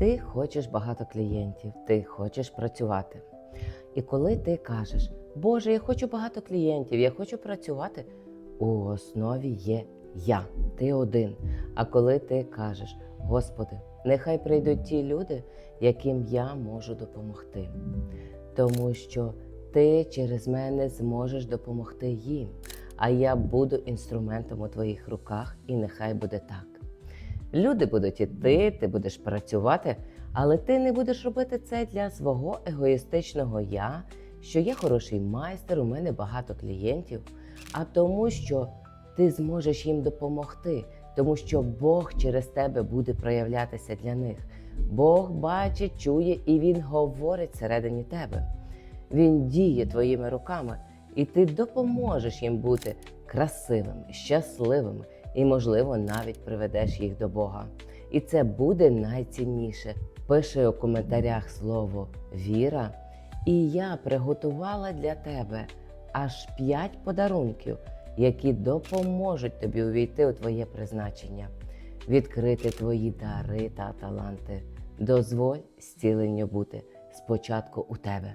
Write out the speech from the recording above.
Ти хочеш багато клієнтів, ти хочеш працювати. І коли ти кажеш, Боже, я хочу багато клієнтів, я хочу працювати, у основі є я, ти один. А коли ти кажеш, Господи, нехай прийдуть ті люди, яким я можу допомогти, тому що ти через мене зможеш допомогти їм, а я буду інструментом у твоїх руках, і нехай буде так. Люди будуть іти, ти будеш працювати, але ти не будеш робити це для свого егоїстичного я, що я хороший майстер, у мене багато клієнтів, а тому, що ти зможеш їм допомогти, тому що Бог через тебе буде проявлятися для них. Бог бачить, чує і Він говорить всередині тебе. Він діє твоїми руками, і ти допоможеш їм бути красивими, щасливими і, можливо, навіть приведеш їх до Бога. І це буде найцінніше. Пиши у коментарях слово віра, і я приготувала для тебе аж п'ять подарунків, які допоможуть тобі увійти у твоє призначення, відкрити твої дари та таланти. Дозволь зціленню бути спочатку у тебе.